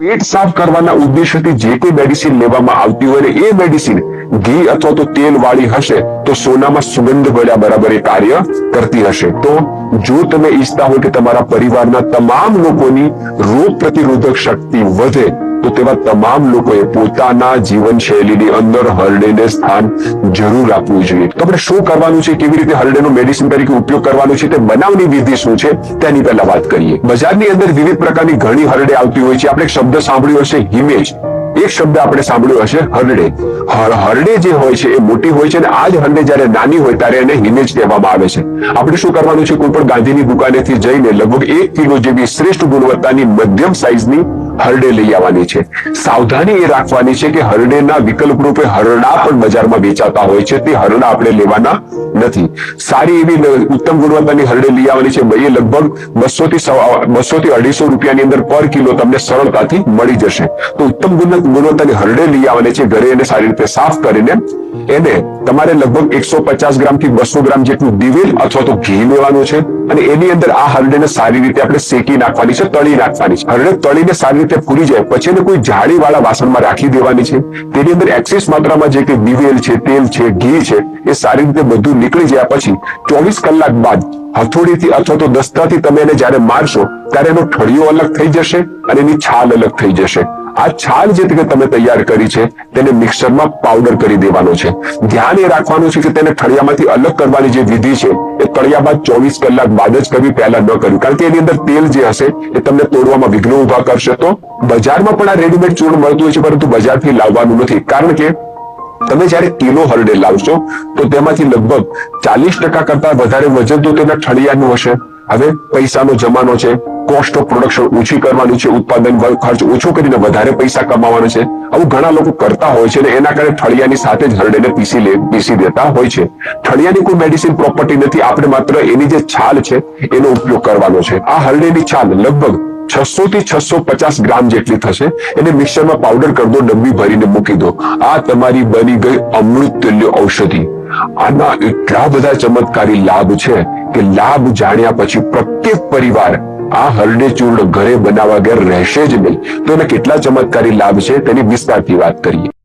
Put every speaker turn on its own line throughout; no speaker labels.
પેટ સાફ કરવાના ઉદ્દેશ્યથી જે કોઈ મેડિસિન લેવામાં આવતી હોય ને એ મેડિસિન ઘી અથવા તો તેલ વાળી હશે તો સોનામાં સુગંધ ભર્યા બરાબર એ કાર્ય કરતી હશે. તો જો તમે ઈચ્છતા હોય કે તમારા પરિવારના તમામ લોકોની રોગ પ્રતિરોધક શક્તિ વધે તો તેવા તમામ લોકોએ પોતાના જીવન શૈલીની અંદર હરડેને સ્થાન જરૂર આપવું જોઈએ. તો આપણે શું કરવાનું છે? કેવી રીતે હરડેનો મેડિસિન તરીકે ઉપયોગ કરવાનો છે? તે બનાવની વિધિ શું છે? તેની પહેલા વાત કરીએ. બજારની અંદર વિવિધ પ્રકારની ઘણી હરડે આવતી હોય છે. આપણે શબ્દ સાંભળ્યો હશે હિમેજ એક શબ્દ આપણે સાંભળ્યો હશે હરડે હરડે જે હોય છે, એ મોટી હોય છે અને આ જ હરડે જ્યારે નાની હોય ત્યારે એને હિમેજ કહેવામાં આવે છે. આપણે શું કરવાનું છે? કોઈ પણ ગાંધીની દુકાનેથી જઈને લગભગ એક કિલો જેવી શ્રેષ્ઠ ગુણવત્તાની મધ્યમ સાઈઝની હરડે લઈ આવવાની છે. સાવધાની એ રાખવાની છે કે હરડેના વિકલ્પ રૂપે હરડા પણ બજારમાં વેચાતા હોય છે. તે હરડા આપણે લેવાના નથી. સારી એવી ઉત્તમ ગુણવત્તાની હરડે લઈ આવવાની છે. એ લગભગ બસો થી બસો થી અઢીસો રૂપિયાની અંદર પર કિલો તમને સરળતાથી મળી જશે. તો ઉત્તમ ગુણ- ગુણવત્તાની હરડે લઈ આવવાની છે. ઘરે એને સારી રીતે સાફ કરીને એને તમારે લગભગ એકસો પચાસ ગ્રામથી બસો ગ્રામ જેટલું દિવેલ અથવા તો ઘી લેવાનું છે. અને એની અંદર આ હરડેને સારી રીતે આપણે શેકી નાખવાની છે, તળી નાખવાની છે. હરડે તળીને સારી રીતે પૂરી જાય, પછી એને કોઈ જાળી વાળા વાસણમાં રાખી દેવાની છે. તેની અંદર એક્સિસ માત્રામાં જે કે દિવેલ છે, તેલ છે, ઘી છે, એ સારી રીતે બધું નીકળી જાય પછી ચોવીસ કલાક બાદ હથોડીથી અથવા તો દસ્તાથી તમે એને જ્યારે મારશો, ત્યારે એનો ઠળિયો અલગ થઈ જશે અને એની છાલ અલગ થઈ જશે. આ છાલ જે તમે તૈયાર કરી છે, તેને મિક્સરમાં પાવડર કરી દેવાનો છે. ધ્યાન એ રાખવાનું છે કે તેને ઠળિયામાંથી અલગ કરવાની જે વિધિ છે, એ તળિયા બાદ ચોવીસ કલાક બાદ જ કરવી પહેલા ન કરવી કારણ કે એની અંદર તેલ જે હશે, એ તમને તોડવામાં વિઘ્નો ઊભા કરશે તો બજારમાં પણ આ રેડીમેડ ચૂર્ણ મળતું હોય છે, પરંતુ બજારથી લાવવાનું નથી. કારણ કે તમે જ્યારે કિલો હરડે લાવશો, તો તેમાંથી લગભગ ચાલીસ ટકા કરતા વધારે વજન તો તેના ઠળિયાનું હશે. હવે પૈસાનો જમાનો છે કોસ્ટ ઓફ પ્રોડક્શન ઓછી કરવાની છે, ઉત્પાદન ખર્ચ ઓછો કરીને વધારે પૈસા કમાવાનો છે. આવું ઘણા લોકો કરતા હોય છે અને એના કારણે ઠળિયાની સાથે જ હરડેને પીસી લે, પીસી દેતા હોય છે. ઠળિયાની કોઈ મેડિસિન પ્રોપર્ટી નથી, આપણે માત્ર એની જે છાલ છે, એનો ઉપયોગ કરવાનો છે. આ હરડેની છાલ લગભગ છસો થી છસો પચાસ ગ્રામ જેટલી થશે. એને મિક્સરમાં પાવડર કરી દો ડબ્બી ભરીને મૂકી દો. આ તમારી બની ગઈ અમૃત તુલ્ય ઔષધિ. આના એટલા બધા ચમત્કારી લાભ છે કે લાભ જાણ્યા પછી પ્રત્યેક પરિવાર આ હરડે ચૂર્ણ ઘરે બનાવવા ઘેર રહેશે જ નહીં. તો એના કેટલા ચમત્કારી લાભ છે તેની વિસ્તારથી વાત કરીએ.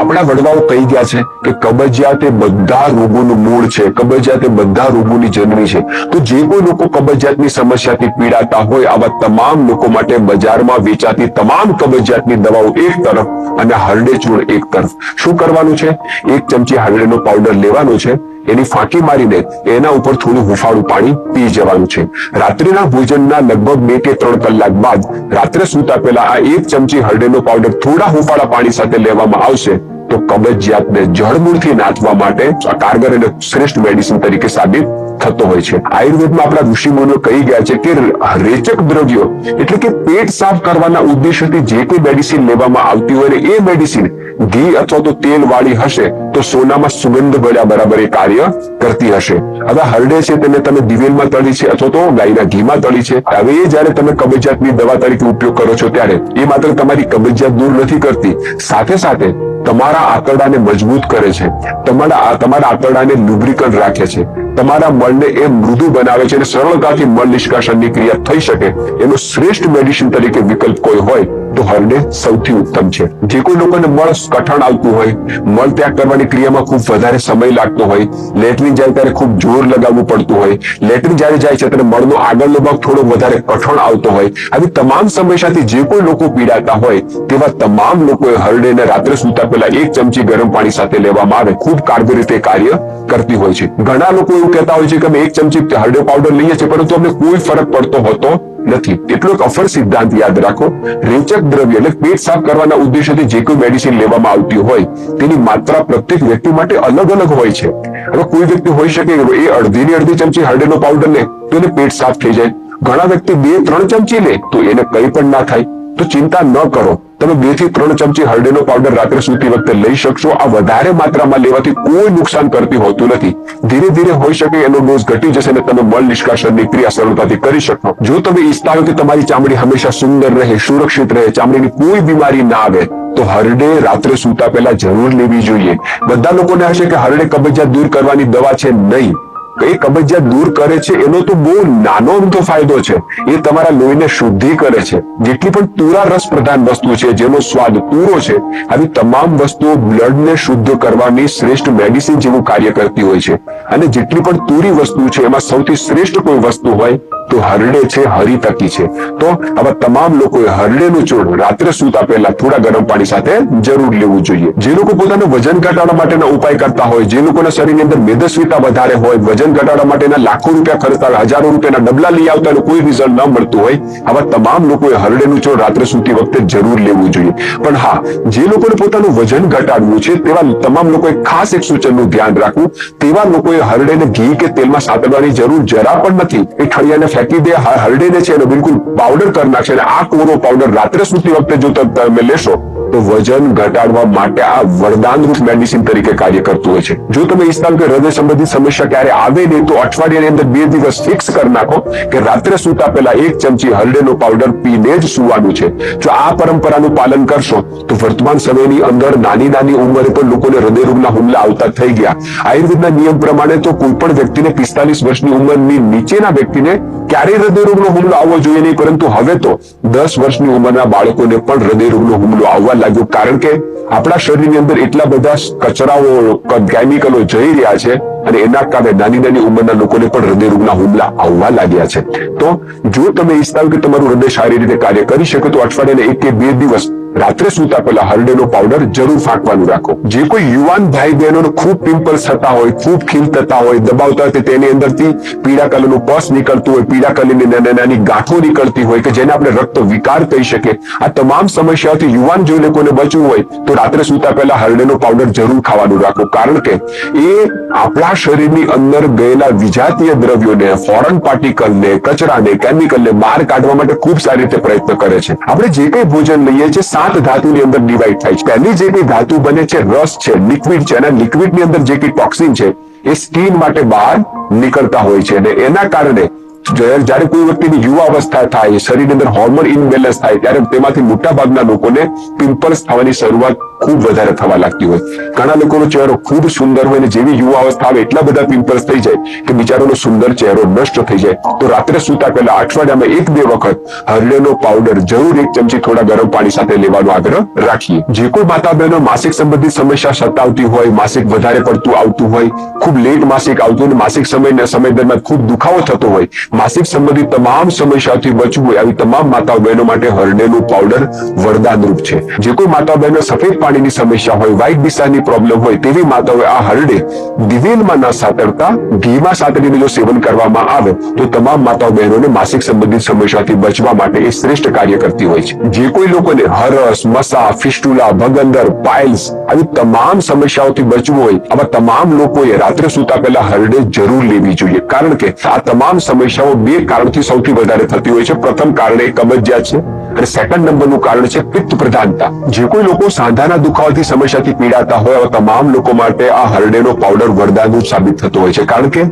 આપણા વડવાઓ કહી ગયા છે કે કબજિયાત એ બધા રોગોનું મૂળ છે, કબજિયાત એ બધા રોગોની જનની છે. તો જે કોઈ લોકો કબજિયાતની સમસ્યાથી પીડાતા હોય, આવા તમામ લોકો માટે બજારમાં વેચાતી તમામ કબજિયાતની દવાઓ એક તરફ અને હરડે ચૂર્ણ એક તરફ. શું કરવાનું છે? એક ચમચી હરડેનો પાવડર લેવાનો છે. એની ફાંકી મારીને એના ઉપર થોડું હુફાળું પાણી પી જવાનું છે. રાત્રિના ભોજનના લગભગ બે કે ત્રણ કલાક બાદ રાત્રે સૂતા પહેલા આ એક ચમચી હરડેનો પાવડર થોડા હુંફાળા પાણી સાથે લેવામાં આવશે તો કબજિયાતને જળમૂળથી નાથવા માટે આ કારગર અને શ્રેષ્ઠ મેડિસિન તરીકે સાબિત થતો હોય છે. આયુર્વેદમાં આપણા ઋષિ મુનિઓ કહી ગયા છે કે રેચક દ્રવ્યો એટલે કે પેટ સાફ કરવાના ઉદ્દેશ્યથી જે કોઈ મેડિસિન લેવામાં આવતી હોય એ મેડિસિન ઘી અથવા તો તેલ વાળી હશે તો સોનામાં સુગંધ ભર્યા બરાબર એ કાર્ય કરતી હશે. હવે હરડે છે તેને તમે દિવેલમાં તળી છે અથવા તો ગાયના ઘીમાં તળી છે. હવે એ જ્યારે તમે કબજિયાતની દવા તરીકે ઉપયોગ કરો છો ત્યારે એ માત્ર તમારી કબજિયાત દૂર નથી કરતી. સાથે સાથે તમારા આંતરડાને મજબૂત કરે છે. તમારા તમારા આંતરડાને લુબ્રિકન રાખે છે. તમારા મળને એ મૃદુ બનાવે છે અને સરળતાથી મળ નિષ્કાશનની ક્રિયા થઈ શકે. એનો શ્રેષ્ઠ મેડિસિન તરીકે વિકલ્પ કોઈ હોય તો હરડે સૌથી ઉત્તમ છે. જે કોઈ લોકોને મળ કઠણ આવતું હોય, મળ ત્યાગ કરવાની ક્રિયામાં ખૂબ વધારે સમય લાગતો હોય લેટરિન જાય ત્યારે ખૂબ જોર લગાવવું પડતું હોય લેટરિન જ્યારે જાય છે ત્યારે મળનો આગળનો ભાગ થોડો વધારે કઠણ આવતો હોય. આવી તમામ સમસ્યાથી જે કોઈ લોકો પીડાતા હોય, તેવા તમામ લોકોએ હરડેને રાત્રે સૂતા પહેલા એક ચમચી ગરમ પાણી સાથે લેવામાં આવે. ખૂબ કારગર રીતે કાર્ય કરતી હોય છે. ઘણા લોકો એવું કહેતા હોય છે કે અમે એક ચમચી હરડે પાવડર લઈએ છીએ, પરંતુ અમને કોઈ ફરક પડતો હોતો નથી. એટલો એક અફર સિદ્ધાંત યાદ રાખો. રેચક દ્રવ્ય એટલે પેટ સાફ કરવાના ઉદ્દેશ્યથી જે કોઈ મેડિસિન લેવામાં આવતી હોય, તેની માત્રા પ્રત્યેક વ્યક્તિ માટે અલગ અલગ હોય છે. હવે કોઈ વ્યક્તિ હોઈ શકે એ અડધી ને અડધી ચમચી હરડેનો પાવડર લે, તો એને પેટ સાફ થઈ જાય. ઘણા વ્યક્તિ બે, ત્રણ ચમચી લે, તો એને કંઈ પણ ના થાય. તો ચિંતા ન કરો. તમે બેથી ત્રણ ચમચી હરડેનો પાવડર રાત્રે સૂતી વખતે લઈ શકશો. આ વધારે માત્રામાં લેવાથી કોઈ નુકસાન કરતી હોતું નથી. ધીરે ધીરે હોઈ શકે એનો ડોઝ ઘટી જશે અને તમે મળ નિષ્કાશનની ક્રિયા સરળતાથી કરી શકો જો તમે ઈચ્છતા કે તમારી ચામડી હંમેશા સુંદર રહે, સુરક્ષિત રહે, ચામડીની કોઈ બીમારી ના આવે. તો હરડે રાત્રે સૂતા પહેલા જરૂર લેવી જોઈએ. બધા લોકોને હશે કે હરડે કબજિયાત દૂર કરવાની દવા છે નહીં. એ કબજિયાત દૂર કરે છે, એનો તો બહુ નાનો અમથો ફાયદો છે. એ તમારા લોહીને શુદ્ધિ કરે છે. જેટલી પણ તુરા રસ પ્રધાન વસ્તુ છે, જેનો સ્વાદ તુરો છે, આવી તમામ વસ્તુઓ બ્લડને શુદ્ધ કરવાની શ્રેષ્ઠ મેડિસિન જેવું કાર્ય કરતી હોય છે. અને જેટલી પણ તુરી વસ્તુ છે, એમાં સૌથી શ્રેષ્ઠ કોઈ વસ્તુ હોય તો હરડે છે હરિતકી છે. તો આવા તમામ લોકોએ હરડેનું ચૂર્ણ રાત્રે સૂતા પહેલા થોડા ગરમ પાણી સાથે જરૂર લેવું જોઈએ. જે લોકો પોતાનું વજન ઘટાડવા માટેના ઉપાય કરતા હોય જે લોકોના શરીરની અંદર મેદસ્વીતા વધારે હોય વજન ઘટાડવા માટેના લાખો રૂપિયા ખર્ચતા હોય, હજારો રૂપિયાના ડબલા લઈ આવતા કોઈ રિઝલ્ટ ન મળતું હોય આવા તમામ લોકોએ હરડેનું ચૂર્ણ રાત્રે સૂતી વખતે જરૂર લેવું જોઈએ. પણ હા જે લોકોને પોતાનું વજન ઘટાડવું છે તેવા તમામ લોકોએ ખાસ એક સૂચનનું ધ્યાન રાખવું. તેવા લોકોએ હરડેને ઘી કે તેલમાં સાતડવાની જરૂર જરા પણ નથી. એ ઠળિયાને ફેંકી દે, હ- હરડેને છે, એનો બિલકુલ પાવડર કરી નાખશે અને આ કોરો પાવડર રાત્રે સૂતી વખતે જો તમે લેશો, તો વજન ઘટાડવા માટે આ વરદાનરૂપ મેડિસિન તરીકે કાર્ય કરતું હોય છે. જો તમે ઈચ્છતા કે હૃદય સંબંધિત સમસ્યા ક્યારે આવે નહીં, તો અઠવાડિયાની અંદર બે દિવસ ફિક્સ કરી નાખો કે રાત્રે સૂતા પહેલા એક ચમચી હરડેનો પાવડર પીને જ સુવાનું છે. જો આ પરંપરાનું પાલન કરશો, તો વર્તમાન સમયની અંદર નાની નાની ઉંમરે પણ લોકોને હૃદયરોગના હુમલા આવતા થઈ ગયા. આયુર્વેદના નિયમ પ્રમાણે તો કોઈ પણ વ્યક્તિને પિસ્તાલીસ વર્ષની ઉંમરની નીચેના વ્યક્તિને ક્યારેય હૃદયરોગનો હુમલો આવવો જોઈએ નહીં, પરંતુ હવે તો દસ વર્ષની ઉંમરના બાળકોને પણ હૃદયરોગનો હુમલો આવવા લાગ્યો. કારણ કે આપણા શરીરની અંદર એટલા બધા કચરાઓ કેમિકલો જઈ રહ્યા છે અને એના કારણે નાની નાની ઉંમરના લોકોને પણ હૃદયરોગના હુમલા આવવા લાગ્યા છે. તો જો તમે ઈચ્છતા કે તમારું હૃદય સારી રીતે કાર્ય કરી શકે, તો અઠવાડિયાને એક કે બે દિવસ રાત્રે સૂતા પહેલા હરડેનો પાવડર જરૂર ફાંકવાનું રાખો. જે કોઈ યુવાન ભાઈ બહેનોને ખૂબ પિમ્પલ્સ થતા હોય, ખૂબ ખીલ થતા હોય, દબાવતા હોય તેની અંદરથી પીળા કલરનું પસ નીકળતું હોય, પીળા કલરની નાની નાની ગાંઠો નીકળતી હોય કે જેને આપણે રક્ત વિકાર કહી શકીએ. આ તમામ સમસ્યાઓથી યુવાન જો લોકોને બચવું હોય, તો રાત્રે સૂતા પહેલા હરડેનો પાવડર જરૂર ખાવાનું રાખો. કારણ કે એ આપણા શરીરની અંદર ગયેલા વિજાતીય દ્રવ્યોને ફોરેન પાર્ટિકલને કચરાને કેમિકલને બહાર કાઢવા માટે ખૂબ સારી રીતે પ્રયત્ન કરે છે. આપણે જે કંઈ ભોજન લઈએ છીએ સાત ધાતુની અંદર ડિવાઈડ થાય છે. પહેલી જે બી ધાતુ બને છે, રસ છે લિક્વિડ છે અને લિક્વિડની અંદર જે કંઈ ટોક્સિન છે, એ સ્કીન માટે બહાર નીકળતા હોય છે. અને એના કારણે જ્યારે કોઈ વ્યક્તિની યુવા અવસ્થા થાય, શરીરની અંદર હોર્મોન ઇનબેલેન્સ થાય, ત્યારે તેમાંથી મોટા ભાગના લોકોને પિમ્પલ્સ થવાની શરૂઆત ખૂબ વધારે થવા લાગતી હોય. ઘણા લોકોનો ચહેરો ખૂબ સુંદર હોય અને જેવી યુવા અવસ્થા આવે, એટલા બધા પિમ્પલ્સ થઈ જાય કે બિચારાનો સુંદર ચહેરો નષ્ટ થઈ જાય. તો રાત્રે સૂતા પહેલા અઠવાડિયામાં એક બે વખત હરડેનો પાવડર જરૂર એક ચમચી થોડા ગરમ પાણી સાથે લેવાનો આગ્રહ રાખીએ. જે કોઈ માતા બહેનો માસિક સંબંધિત સમસ્યા સતાવતી હોય, માસિક વધારે પડતું આવતું હોય, ખૂબ લેટ માસિક આવતું હોય માસિક સમય સમય દરમિયાન ખૂબ દુખાવો થતો હોય માસિક સંબંધિત તમામ સમસ્યાઓથી બચવું આવી તમામ માતા બહેનો માટે હરડેનું પાવડર વરદાનરૂપ છે. જે કોઈ માતા બહેનો સફેદ પાણીની સમસ્યા હોય વ્હાઇટ દિશાની પ્રોબ્લેમ હોય તેવી માતાઓએ આ હરડે દિવેલમાં ન સાતરતા ઘીમાં સાતરીને જો સેવન કરવામાં આવે, તો તમામ માતા બહેનોને માસિક સંબંધિત સમસ્યાથી બચવા માટે એ શ્રેષ્ઠ કાર્ય કરતી હોય છે. જે કોઈ લોકોને હરસ, મસા, ફિસ્ટુલા, ભગંદર પાઇલ્સ આવી તમામ સમસ્યાઓથી બચવું હોય, આવા તમામ લોકોએ રાત્રે સૂતા પહેલા હરડે જરૂર લેવી જોઈએ. કારણ કે આ તમામ સમસ્યાઓ બે કારણથી સૌથી વધારે થતી હોય છે. પ્રથમ કારણ એ કબજિયાત છે અને સેકન્ડ નંબરનું કારણ છે પિત્ત પ્રધાનતા જે કોઈ લોકો સાંધાના દુખાવાથી સમસ્યાથી પીડાતા હોય એવા તમામ લોકો માટે આ હરડેનો પાવડર વરદાનરૂપ સાબિત થતો હોય છે. કારણ કે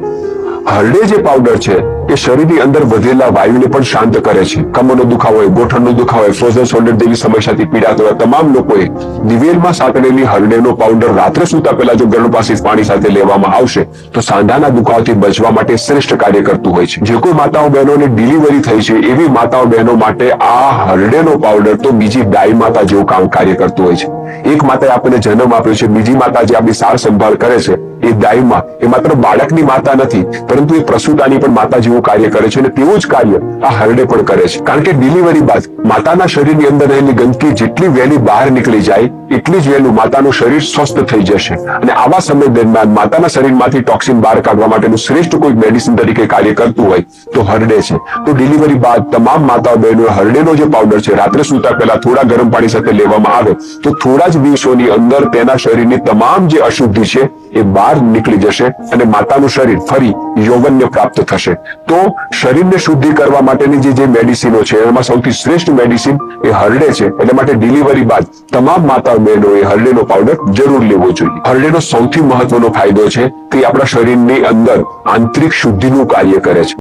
હરડે જે પાવડર છે એ શરીરની અંદર વધેલા વાયુને પણ શાંત કરે છે. કમરનો દુખાવો હોય, ગોઠણનો દુખાવો હોય ફ્રોઝન શોલ્ડર જેવી સમસ્યાથી પીડાતા હોય તમામ લોકોએ દિવેલમાં સાંકળેલી હરડેનો પાવડર રાત્રે સૂતા પહેલા જો ગરમ પાસે પાણી સાથે લેવામાં આવશે. તો સાંધાના દુખાવાથી બચવા માટે શ્રેષ્ઠ કાર્ય કરતું હોય છે. જે કોઈ માતાઓ બહેનોને ડિલિવરી થઈ છે, એવી માતાઓ બહેનો માટે આ હરડેનો પાવડર તો બીજી ગાય માતા જેવું કામ કાર્ય કરતું હોય છે. એક માતાએ આપણને જન્મ આપ્યો છે, બીજી માતા જે આપણી સાર સંભાળ કરે છે એ ગાયમાં એ માત્ર બાળકની માતા નથી, પરંતુ એ પ્રસૂતાની પણ માતા જેવું કાર્ય કરે છે અને તેવું જ કાર્ય આ હરડે પણ કરે છે. કારણ કે ડિલિવરી બાદ માતાના શરીરની અંદર રહેલી ગંદકી જેટલી વહેલી બહાર નીકળી જાય, એટલી જ વહેલું માતાનું શરીર સ્વસ્થ થઈ જશે. અને આવા સમય દરમિયાન માતાના શરીરમાંથી ટોક્સિન બહાર કાઢવા માટેનું શ્રેષ્ઠ કોઈ મેડિસિન તરીકે કાર્ય કરતું હોય તો હરડે છે. તો ડિલિવરી બાદ તમામ માતાઓ બહેનો હરડેનો જે પાવડર છે, રાત્રે સૂતા પહેલા થોડા ગરમ પાણી સાથે લેવામાં આવે, તો થોડા જ દિવસોની અંદર તેના શરીરની તમામ જે અશુદ્ધિ છે એ બહાર નીકળી જશે અને માતાનું શરીર ફરી યૌવન્ય પ્રાપ્ત થશે. તો શરીરને શુદ્ધિ કરવા માટેની જે જે મેડિસિનો છે, એમાં સૌથી શ્રેષ્ઠ મેડિસિન એ હરડે છે. એટલે માટે ડિલિવરી બાદ તમામ માતા બહેનો એ હરડેનો પાવડર જરૂર લેવો જોઈએ. હરડેનો સૌથી મહત્વનો ફાયદો છે કે આપણા શરીરની અંદર આંતરિક શુદ્ધિનું કાર્ય કરે છે.